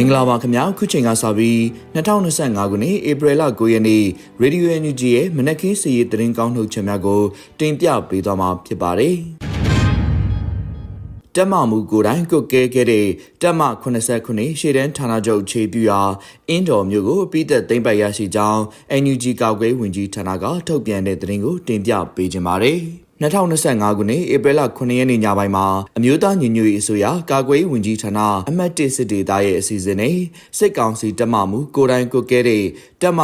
င်္ဂလာပါခင်ဗျာခုချိန်ကစပြီး2025ခုနှစ်ဧပြီလ9ရက်နေ့ Radio NUG ရဲ့မနက်ခင်းစီးရီးသတင်းကောင်းထုတ်ချက်များကိုတင်ပြပေးသွားမှာဖြစ်ပါတယ်တက်မမှုကိုယ်တိုင်ကုတ်ကဲခဲ့တဲ့တက်မ89ရှေ့တန်းဌာနချုပ်ခြေပြူရာအင်းတော်မျိုးကိုပြီးသက်သိမ့်ပိုက်ရရှိကြောင်း NUG ကောက်ကွဲဝင်ကြီးဌာနကထုတ်ပြန်တဲ့သတင်းကိုတင်ပြပေးခြင်းပါတယ် 2025ခုနှစ်ဧပြီလ9ရက်နေ့ညပိုင်းမှာအမျိုးသားညီညွတ်ရေးအစိုးရကာကွယ်ရေးဝန်ကြီးဌာနအမှတ်1စစ်ဒေသရဲ့အစီအစဉ်နဲ့စစ်ကောင်စီတပ်မမှုကိုတိုင်ကိုကဲတဲ့တပ်မ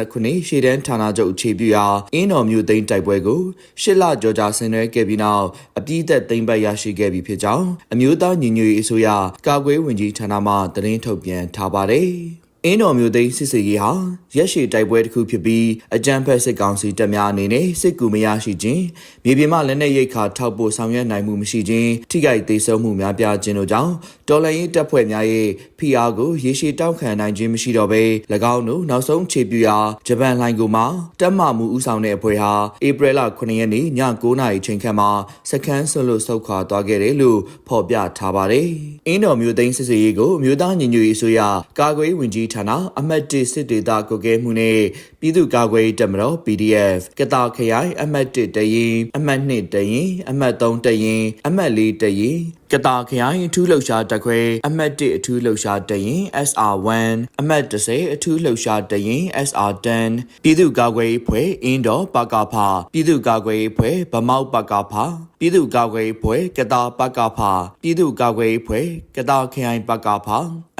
89ရှေ့တန်းဌာနချုပ်အခြေပြုရာအင်းတော်မျိုးသိန်းတိုက်ပွဲကိုရှစ်လကြောကြာဆင်နွှဲခဲ့ပြီးနောက်အပြည့်သက်သိမ်းပိုက်ရရှိခဲ့ပြီဖြစ်ကြောင်းအမျိုးသားညီညွတ်ရေးအစိုးရကာကွယ်ရေးဝန်ကြီးဌာနမှသတင်းထုတ်ပြန်ထားပါတယ်။ အင်းတော်မျိုးသိန်းစစ်စေးကြီးဟာရက်ရှည်တိုက်ပွဲတစ်ခုဖြစ်ပြီးအကြမ်းဖက်စစ်ကောင်စီတပ်များအနေနဲ့စစ်ကူမရရှိခြင်းမြေပြင်မှလက်နက်ရိတ်ခါထောက်ပို့ဆောင်ရွက်နိုင်မှုမရှိခြင်းထိခိုက်သေးဆုံးမှုများပြားခြင်းတို့ကြောင့်တော်လှန်ရေးတပ်ဖွဲ့များရဲ့ဖိအားကိုရေရှည်တောက်ခံနိုင်ခြင်းမရှိတော့ဘဲ၎င်းတို့နောက်ဆုံးခြေပြူရာဂျပန်လိုင်းကိုမှတပ်မမှုဦးဆောင်တဲ့အဖွဲ့ဟာဧပြီလ9ရက်နေ့ည9:00နာရီချိန်ခန့်မှာစခန်းဆွလို့ဆုတ်ခွာသွားခဲ့တယ်လို့ဖော်ပြထားပါတယ်။အင်းတော်မျိုးသိန်းစစ်စေးကြီးကိုမြို့သားညီညွတ်ရေးအစိုးရကာကွယ်ဝင်ကြီးဌာနအမှတ်1စစ်ဒေသကိုကဲမှုနဲ့ပြည်သူ့ကာကွယ်ရေးတပ်မတော် PDF ကတာခရိုင်အမှတ်1တရင်အမှတ်2တရင်အမှတ်3တရင်အမှတ်4တရင် ကတာခရိုင်အထူးလှုပ်ရှားတပ်ခွဲအမှတ်1အထူးလှုပ်ရှားတရင် SR1 အမှတ်30အထူးလှုပ်ရှားတရင် SR10 ပြည်သူ့ကာကွယ်ရေးဖွဲ့အင်းတော်ပကဖပြည်သူ့ကာကွယ်ရေးဖွဲ့ဗမောက်ပကဖပြည်သူ့ကာကွယ်ရေးဖွဲ့ကတာပကဖပြည်သူ့ကာကွယ်ရေးဖွဲ့ကတာခရိုင်ပကဖ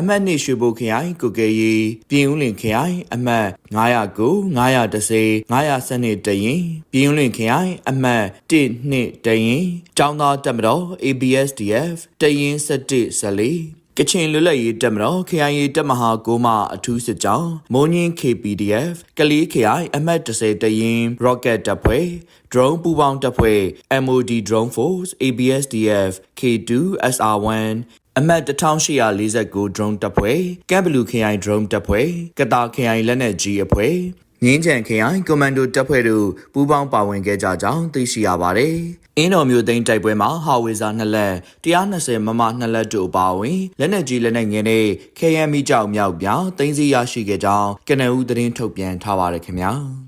အမှတ်2ရွှေဘိုခရိုင်ကုကဲရီပြည်ဦးလင်ခရိုင်အမှတ်909 910 912တရင်ပြည်ဦးလင်ခရိုင်အမှတ်1 2တရင်တောင်းသားတက်မတော် ABSDF တရင်17 14ကချင်လွတ်လပ်ရေးတပ်မတော် KIA တပ်မဟာ9မှအထူးစစ်ကြောင်းမုံညင်း KPDF ကလေး KI အမှတ်30တရင် Rocket တပ်ဖွဲ့ drone ပူပေါင်းတပ်ဖွဲ့ MOD Drone Force ABSDF K2 SR1 အမှတ်1849 drone တပ်ဖွဲ့ကမ်ဘလူ KI drone တပ်ဖွဲ့ကတာ KI လက်နက်ကြီးအဖွဲ့ငင်းချန် KI ကွန်မန်ဒိုတပ်ဖွဲ့တို့ပူးပေါင်းပါဝင်ခဲ့ကြကြောင်းသိရှိရပါတယ်။အင်းတော်မျိုးသိန်းတိုက်ပွဲမှာဟာဝေဇာ2လက်120မမ2လက်တို့ပါဝင်လက်နက်ကြီးလက်နက်ငယ်နဲ့ KM ကြောက်မြောက်ပြောင်းသိမ်းစီရရှိခဲ့ကြောင်းကနဦးသတင်းထုတ်ပြန်ထားပါတယ်ခင်ဗျာ။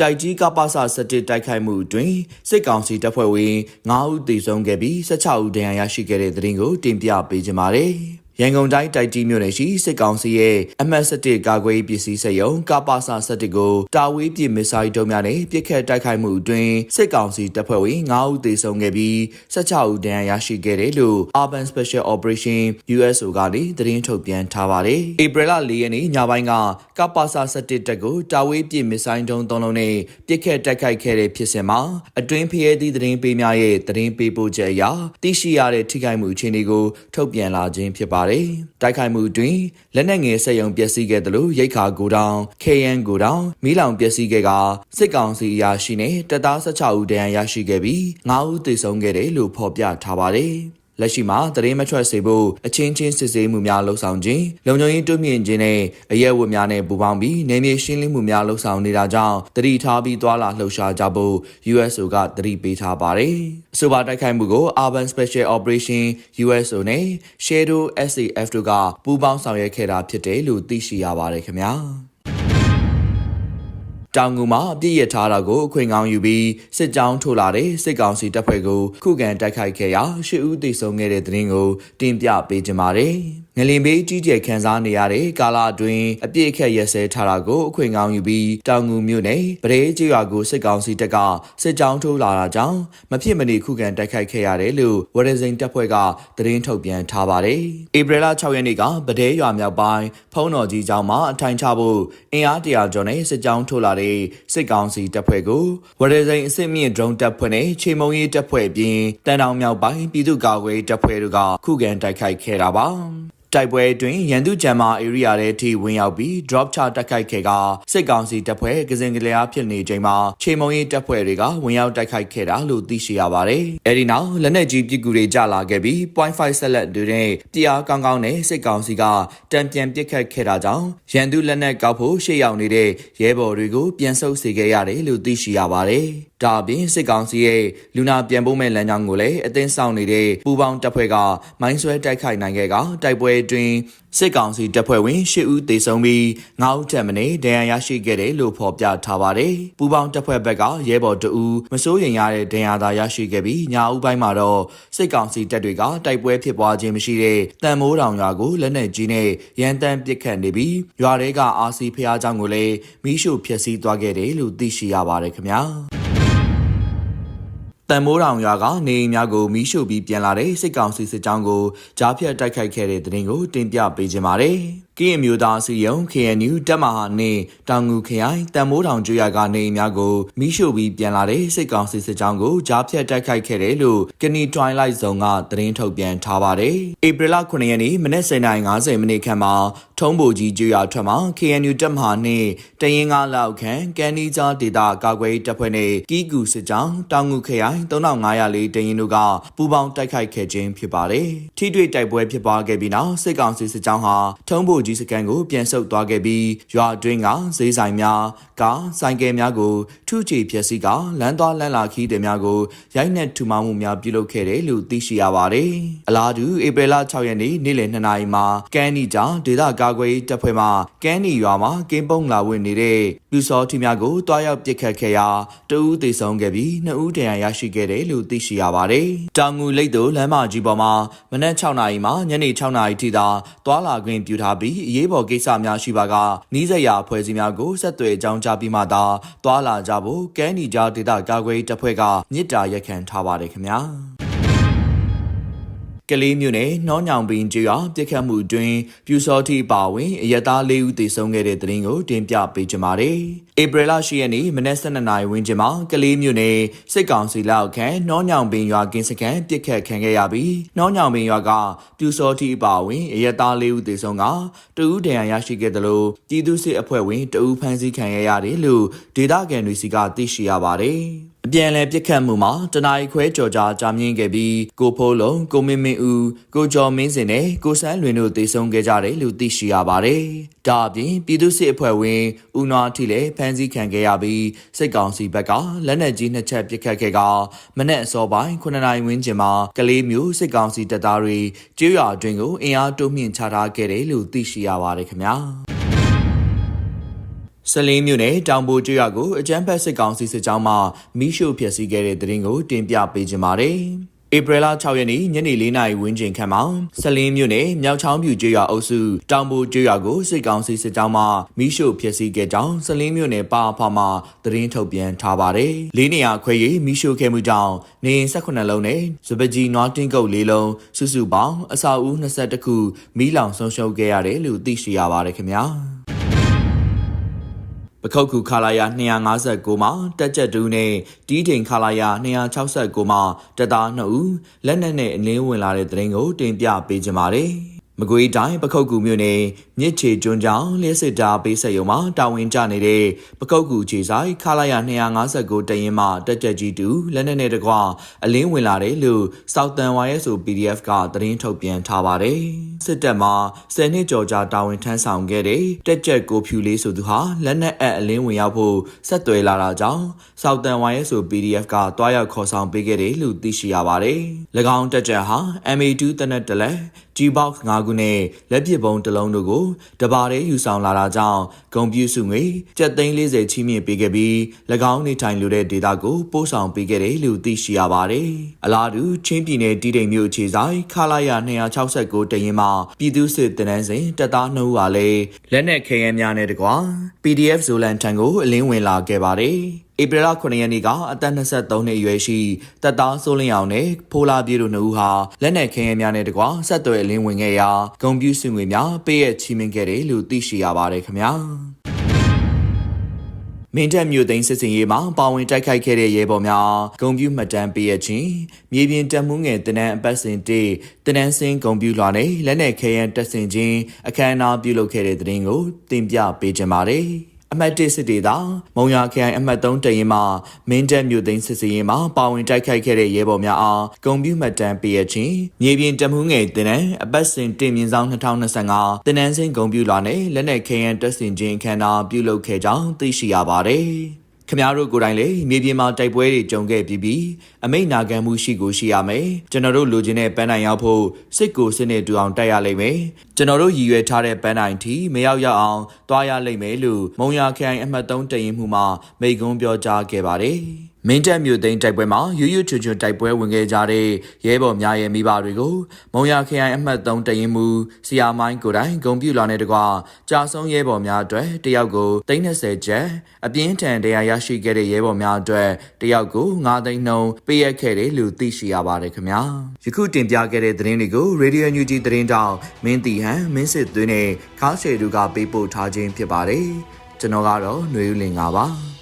တိုက်ကြီးကပ္ပစ17တိုက်ခိုက်မှုအတွင်းစစ်ကောင်စီတပ်ဖွဲ့ဝင်9ဦးသေဆုံးခဲ့ပြီး16ဦးဒဏ်ရာရရှိခဲ့တဲ့တဲ့တင်ကိုတင်ပြပေးကြပါမယ်။ ရန်ကုန်တိုင်းတိုက်ကြီးမြို့နယ်ရှိစစ်ကောင်စီရဲ့အမှတ်7ကာကွယ်ပစ္စည်းစက်ရုံကပါစာ7ကိုတာဝေးပြစ်မစ်ဆိုင်တုံးများနဲ့ပြစ်ခတ်တိုက်ခိုက်မှုအတွင်းစစ်ကောင်စီတပ်ဖွဲ့ဝင်9ဦးသေဆုံးခဲ့ပြီး16ဦးဒဏ်ရာရရှိခဲ့တယ်လို့ Urban Special Operation USO ကနေသတင်းထုတ်ပြန်ထားပါတယ်။ဧပြီလ4ရက်နေ့ညပိုင်းကကပါစာ7တပ်ကိုတာဝေးပြစ်မစ်ဆိုင်တုံးသုံးလုံးနဲ့ပြစ်ခတ်တိုက်ခိုက်ခဲ့တဲ့ဖြစ်စဉ်မှာအတွင်းဖျဲသည့်သတင်းပေးများရဲ့သတင်းပေးပို့ချက်အရသိရှိရတဲ့ထိခိုက်မှုအခြေအနေကိုထုတ်ပြန်လာခြင်းဖြစ်ပါတယ်ပါတယ်။တိုက်ခိုက်မှုတွင်လက်နက်ငယ်ဆက်ယုံပျက်စီးခဲ့တယ်လို့ရိတ်ခါကိုတောင် KN ကိုတောင်မီးလောင်ပျက်စီးခဲ့ကစစ်ကောင်စီအရာရှိနဲ့တပ်သား16ဦးဒဏ်ရာရရှိခဲ့ပြီး9ဦးသေဆုံးခဲ့တယ်လို့ဖော်ပြထားပါတယ်။ လက်ရှိမှာသတင်းမထွက်စေဖို့အချင်းချင်းစစ်ဆေးမှုများလှုပ်ဆောင်ခြင်းလုံခြုံရေးတိုးမြင့်ခြင်းနဲ့အရက်ဝတ်များနဲ့ပူးပေါင်းပြီးနေမြေရှင်းလင်းမှုများလှုပ်ဆောင်နေတာကြောင့်တတိထားပြီးသွာလာလှုပ်ရှားကြဖို့ USO ကတတိပေးထားပါတယ်။အဆိုပါတိုက်ခိုက်မှုကို Urban Special Operation USO နဲ့ Shadow SAF တို့ကပူးပေါင်းဆောင်ရွက်ခဲ့တာဖြစ်တယ်လို့သိရှိရပါတယ်ခင်ဗျာ။ တောင်ငူမှာအပြည့်ရထားတာကိုအခွင့်ကောင်းယူပြီးစစ်ကြောင်းထိုးလာတဲ့စစ်ကောင်စီတပ်ဖွဲ့ကိုခုခံတိုက်ခိုက်ခဲ့ရာရှစ်ဦးသေဆုံးခဲ့တဲ့တဲ့ရင်ကိုတင်ပြပေးကြပါမယ်။ ငလင်ဘေးကြီးကျယ်ခန်းစားနေရတဲ့ကာလအတွင်းအပြည့်အခက်ရက်စဲထားတာကိုအခွင့်ကောင်းယူပြီးတောင်ငူမြို့နယ်ပရဲကျွာကိုစစ်ကောင်စီတပ်ကစစ်ကြောင်းထိုးလာတာကြောင့်မဖြစ်မနေခုခံတိုက်ခိုက်ခဲ့ရတယ်လို့ဝရဇိန်တပ်ဖွဲ့ကသတင်းထုတ်ပြန်ထားပါတယ်။ဧပြီလ6ရက်နေ့ကပဒဲရွာမြောက်ပိုင်းဖုံးတော်ကြီးကျောင်းမှာအထိုင်ချဖို့အင်အားတရာကျော်နဲ့စစ်ကြောင်းထိုးလာတဲ့စစ်ကောင်စီတပ်ဖွဲ့ကိုဝရဇိန်အစစ်မြင့်ဒရုန်းတပ်ဖွဲ့နဲ့ချေမုံရေးတပ်ဖွဲ့ပြင်တန်တောင်မြောက်ပိုင်းပြည်သူ့ကာကွယ်တပ်ဖွဲ့တို့ကခုခံတိုက်ခိုက်ခဲ့တာပါ။တိုက်ပွဲအတွင်းရန်သူဂျမ်မာဧရိယာထဲထိဝင်ရောက်ပြီး drop ချတိုက်ခိုက်ခဲ့ကစစ်ကောင်စီတပ်ဖွဲ့ကစင်ကလျားဖြစ်နေချိန်မှာခြေမုံရေးတပ်ဖွဲ့တွေကဝင်ရောက်တိုက်ခိုက်ခဲ့တာလို့သိရှိရပါတယ်။အဲဒီနောက်လက်နက်ကြီးပစ်ကူတွေကျလာခဲ့ပြီး .5 ဆက်လက်တွေနဲ့တရားကောင်းကောင်းနဲ့စစ်ကောင်စီကတံပြန်ပစ်ခတ်ခဲ့တာကြောင့်ရန်သူလက်နက်ကောက်ဖို့ရှေ့ရောက်နေတဲ့ရဲဘော်တွေကိုပြန်ဆုပ်စေခဲ့ရတယ်လို့သိရှိရပါတယ်။ဒါအပြင်စစ်ကောင်စီရဲ့လူနာပြန်ပို့မဲ့လမ်းကြောင်းကိုလည်းအသင်းဆောင်နေတဲ့ပူပေါင်းတပ်ဖွဲ့ကမိုင်းဆွဲတိုက်ခိုက်နိုင်ခဲ့ကတိုက်ပွဲအတွင်းစစ်ကောင်စီတပ်ဖွဲ့ဝင်၈ဦးသေဆုံးပြီး9ဦးထပ်မံဒဏ်ရာရရှိခဲ့တယ်လို့ဖော်ပြထားပါတယ်။ပူပေါင်းတပ်ဖွဲ့ဘက်ကရဲဘော်တဦးမစိုးရင်ရတဲ့ဒဏ်ရာသာရရှိခဲ့ပြီးညာဦးပိုင်းမှာတော့စစ်ကောင်စီတပ်တွေကတိုက်ပွဲဖြစ်ပွားခြင်းမရှိတဲ့တန်မိုးတောင်ရွာကိုလက်နက်ကြီးနဲ့ရန်တမ်းပစ်ခတ်နေပြီးရွာတွေကအာစီဖျားเจ้าကိုလည်းမိရှုဖျက်ဆီးသွားခဲ့တယ်လို့သိရှိရပါတယ်ခင်ဗျာ။ တန်မိုးတောင်ရွာကနေအိမ်များကိုမီးရှို့ပြီးပြန်လာတဲ့စစ်ကောင်စီစစ်ကြောင်းကိုကြားဖြတ်တိုက်ခိုက်ခဲ့တဲ့တဲ့ရင်ကိုတင်ပြပေးခြင်းပါတယ်။ ကင်းအမျိုးသားစီယုံ KNU တပ်မဟာနှင့်တောင်ငူခရိုင်တန်မိုးတောင်ကျွော်ကနေအိမ်များကိုမီးရှို့ပြီးပြန်လာတဲ့စစ်ကောင်စီစစ်ကြောင်းကိုကြားဖြတ်တိုက်ခိုက်ခဲ့တယ်လို့ကနီ Twilight Zone ကသတင်းထုတ်ပြန်ထားပါတယ်။ဧပြီလ9ရက်နေ့မနက်09:50မိနစ်ခန့်မှာထုံးဘိုကြီးကျွော်ထွက်မှာ KNU တပ်မဟာနှင့်တရင်ကားလောက်ခန့်ကန်နီကြားဒေတာကာကွယ်တပ်ဖွဲ့နဲ့ကီးကူစစ်ကြောင်းတောင်ငူခရိုင်3504တရင်တို့ကပူးပေါင်းတိုက်ခိုက်ခဲ့ခြင်းဖြစ်ပါတယ်။ထိတွေ့တိုက်ပွဲဖြစ်ပွားခဲ့ပြီးနောက်စစ်ကောင်စီစစ်ကြောင်းဟာထုံးဘိုကြီးစကန်ကိုပြန်ဆုတ်သွားခဲ့ပြီးရွာအတွင်းကဈေးဆိုင်များကားဆိုင်ကယ်များကိုထုချေဖျက်ဆီးကလမ်းသွားလမ်းလာခီးတွေများကိုရိုက်နှက်ထူမောင်းမှုများပြုလုပ်ခဲ့တယ်လို့သိရှိရပါတယ်။အလားတူဧပြီလ6ရက်နေ့နေ့လယ်2နာရီမှာကန်းနီကြောင့်ဒေသကာကွယ်တပ်ဖွဲ့မှကန်းနီရွာမှာကင်းပုံလာဝင်နေတဲ့လူစောထီများကိုတွားရောက်ပစ်ခတ်ခဲ့ရာတဦးသေဆုံးခဲ့ပြီး2ဦးဒဏ်ရာရရှိခဲ့တယ်လို့သိရှိရပါတယ်။တောင်ငူလိတ်တို့လမ်းမကြီးပေါ်မှာမနက်6နာရီမှညနေ6နာရီထိသာတွာလာခွင့်ပြုထားပြီးအရေးပေါ်ကိစ္စများရှိပါကနီးစပ်ရာအဖွဲ့အစည်းများကိုဆက်သွယ်ကြောင်းကြားပြီးမှသာတွာလာကြဖို့ကန်းနီကြားဒေသကာကွယ်တပ်ဖွဲ့ကမြစ်တာရက်ခံထားပါတယ်ခင်ဗျာ။ ကလေးမျိုးနဲ့နှောညောင်ပင်ကျွော်ပြစ်ခတ်မှုအတွင်းပြူစောတိပါဝင်အရသား၄ဦးသေဆုံးခဲ့တဲ့တဲ့ရင်ကိုတင်ပြပေးကြပါမယ်။ဧပြီလ10ရက်နေ့မနက်7:00နာရီဝန်းကျင်မှာကလေးမျိုးနဲ့စစ်ကောင်စီလက်အောက်ခံနှောညောင်ပင်ရွာကင်းစခန်းပြစ်ခတ်ခံခဲ့ရပြီးနှောညောင်ပင်ရွာကပြူစောတိပါဝင်အရသား၄ဦးသေဆုံးကတဦးဒဏ်ရာရရှိခဲ့တယ်လို့ပြည်သူ့စစ်အဖွဲ့ဝင်တဦးဖမ်းဆီးခံရရတယ်လို့ဒေသခံတွေစီကသိရှိရပါတယ်။ အပြန်လည်ပြစ်ခတ်မှုမှာတနအီခွဲကြော်ကြားကြာမြင့်ခဲ့ပြီးကိုဖိုးလုံးကိုမင်းမင်းဦးကိုကျော်မင်းစင်နဲ့ကိုဆန်းလွင်တို့တေဆုံးခဲ့ကြတယ်လို့သိရှိရပါတယ်။ဒါအပြင်ပြည်သူ့စစ်အဖွဲ့ဝင်ဦးနွားထီလည်းဖမ်းဆီးခံခဲ့ရပြီးစစ်ကောင်စီဘက်ကလက်နက်ကြီးနှစ်ချက်ပစ်ခတ်ခဲ့ကမနက်အစောပိုင်း9နာရီဝန်းကျင်မှာကလေးမျိုးစစ်ကောင်စီတပ်သားတွေကျေးရွာအတွင်းကိုအင်အားတိုးမြင့်ချထားခဲ့တယ်လို့သိရှိရပါတယ်ခင်ဗျာ။ ဆလင်းမြို့နယ်တောင်ပိုကျွော်ကိုအကြမ်းဖက်စစ်ကောင်စီစစ်ကြောင်းမှမိရှုဖျက်ဆီးခဲ့တဲ့တဲ့ရင်ကိုတင်ပြပေးကြပါမယ်။ဧပြီလ6ရက်နေ့ညနေ4နာရီဝန်းကျင်ခန့်မှာဆလင်းမြို့နယ်မြောက်ချောင်းပြူကျွော်အုပ်စုတောင်ပိုကျွော်ကိုစစ်ကောင်စီစစ်ကြောင်းမှမိရှုဖျက်ဆီးခဲ့ကြောင်းဆလင်းမြို့နယ်ပါအဖမှသတင်းထုတ်ပြန်ထားပါတယ်။လေးနေရာခွဲ၍မိရှုခဲ့မှုကြောင့်နေ18လုံးနဲ့စပကြီးနွားတင်းကုတ်၄လုံးစုစုပေါင်းအစာဦး22ခုမိလောင်ဆုံးရှုံးခဲ့ရတယ်လို့သိရှိရပါတယ်ခင်ဗျာ။ပ ခုတ်ကူခလာယာ259မှာတက်ကြက်တူးနဲ့တီးထိန်ခလာယာ269မှာတက်သား2ဦးလက်နက်နဲ့အလင်းဝင်လာတဲ့တဲ့ရင်ကိုတင်ပြပေးကြပါမယ်။မကွေးတိုင်းပခုတ်ကူမြို့နယ် မြစ်ချေကျွန်းကြောင်လျှက်စစ်တာပေးဆက်ရုံမှာတာဝန်ကျနေတဲ့ပခုတ်ကူခြေဆိုင်ခလာရ259တရင်မှတက်ကြကြီးတူလက်နက်နဲ့တကွအလင်းဝင်လာတယ်လို့စောက်တန်ဝါရဲဆို PDF ကသတင်းထုတ်ပြန်ထားပါတယ်စစ်တပ်မှာ10နှစ်ကျော်ကြာတာဝန်ထမ်းဆောင်ခဲ့တဲ့တက်ကြကိုဖြူလေးဆိုသူဟာလက်နက်အပ်အလင်းဝင်ရောက်ဖို့ဆက်သွယ်လာတာကြောင့်စောက်တန်ဝါရဲဆို PDF ကတွားရောက်ခေါ်ဆောင်ပေးခဲ့တယ်လို့သိရှိရပါတယ်၎င်းတက်ကြဟာ MA2 တနက်တလက် G-box 5ခုနဲ့လက်ပစ်ပုံးတစ်လုံးတို့ကိုတပါးတည်းယူဆောင်လာတာကြောင့်ဂုံပြူစုငွေကျပ်သိန်း40ချီးမြှင့်ပေးခဲ့ပြီး၎င်းနေထိုင်လိုတဲ့ဒေတာကိုပို့ဆောင်ပေးခဲ့တယ်လို့သိရှိရပါတယ်။အလားတူချင်းပြည်နယ်တီးတိမ်မြို့အခြေဆိုင်ခလာရ269တရင်မှာပြည်သူစစ်တနန်းစဉ်တပ်သားနှုတ်ပါလေလက်နက်ခဲယမ်းများနဲ့တကွာ PDF ဇိုလန်ထံကိုအလင်းဝင်လာခဲ့ပါတယ်။ ဧပြီလ9ရက်နေ့ကအသက်23နှစ်အရွယ်ရှိတပ်သားစိုးလင်းအောင်နဲ့ဖိုးလာပြေတို့နှစ်ဦးဟာလက်နက်ခဲယမ်းများနဲ့တကွဆက်သွယ်လင်းဝင်ခဲ့ရာဂုံပြူစုငွေများပေးရချီးမြှင့်ခဲ့တယ်လို့သိရှိရပါတယ်ခင်ဗျာမင်းတပ်မြို့သိမ်းစစ်စင်ရေးမှာပါဝင်တိုက်ခိုက်ခဲ့တဲ့ရဲဘော်များဂုံပြူမှတ်တမ်းပေးရခြင်းမြေပြင်တပ်မှုငယ်တနန်းအပတ်စဉ်တေတနန်းစင်းဂုံပြူလွှာနဲ့လက်နက်ခဲယမ်းတပ်ဆင်ခြင်းအခမ်းအနားပြုလုပ်ခဲ့တဲ့တဲ့တင်ကိုတင်ပြပေးကြပါမယ်။ အမှတ်၁စစ်ဒေသမုံရခရိုင်အမှတ်3တရင်မှာမင်းတပ်မြို့သိမ်းစစ်စင်ရေးမှာပါဝင်တိုက်ခိုက်ခဲ့တဲ့ရဲဘော်များအားဂုံပြူမှတ်တမ်းပေးရခြင်းမြေပြင်တပ်မှုငယ်တနန်းအပတ်စဉ်တင်မြင့်ဆောင်2025တနန်းစင်းဂုံပြူလွှာနဲ့လက်နက်ခဲယမ်းတပ်ဆင်ခြင်းအခမ်းအနားပြုလုပ်ခဲ့ကြောင်းသိရှိရပါတယ်။ ခမားတို့ကိုယ်တိုင်လည်းမြေပြင်မှာတိုက်ပွဲတွေကြုံခဲ့ပြီးပြီးအမိတ်နာခံမှုရှိကိုရှိရမယ်ကျွန်တော်တို့လိုချင်တဲ့ပန်းတိုင်ရောက်ဖို့စစ်ကိုစစ်နဲ့တူအောင်တိုက်ရလိမ့်မယ်ကျွန်တော်တို့ရည်ရွယ်ထားတဲ့ပန်းတိုင်ထီမရောက်ရအောင်တွားရလိမ့်မယ်လို့မုံရခိုင်အမှတ်3တရင်မှုမှာမိကုံးပြောကြားခဲ့ပါတယ် မင်းတပ်မြို့သိမ်းတိုက်ပွဲမှာရွရွချွချွတိုက်ပွဲဝင်ခဲ့ကြတဲ့ရဲဘော်များရဲ့မိဘတွေကိုမုံရခရိုင်အမှတ်3တရင်မူဆီယာမိုင်းကိုတိုင်ဂုံပြူလာတဲ့တကွာကြာဆုံးရဲဘော်များအတွက်တယောက်ကို30ကျပ်အပြင်းထန်တရားရရှိခဲ့တဲ့ရဲဘော်များအတွက်တယောက်ကို9သိန်းနှုန်းပေးအပ်ခဲ့တယ်လို့သိရှိရပါတယ်ခင်ဗျာယခုတင်ပြခဲ့တဲ့သတင်းတွေကို Radio NUG သတင်းတောင်မင်းတီဟန်မင်းစစ်သွင်းနဲ့ခါရှေတူကပေးပို့ထားခြင်းဖြစ်ပါတယ်ကျွန်တော်ကတော့ຫນွေဦးလင်ပါပါ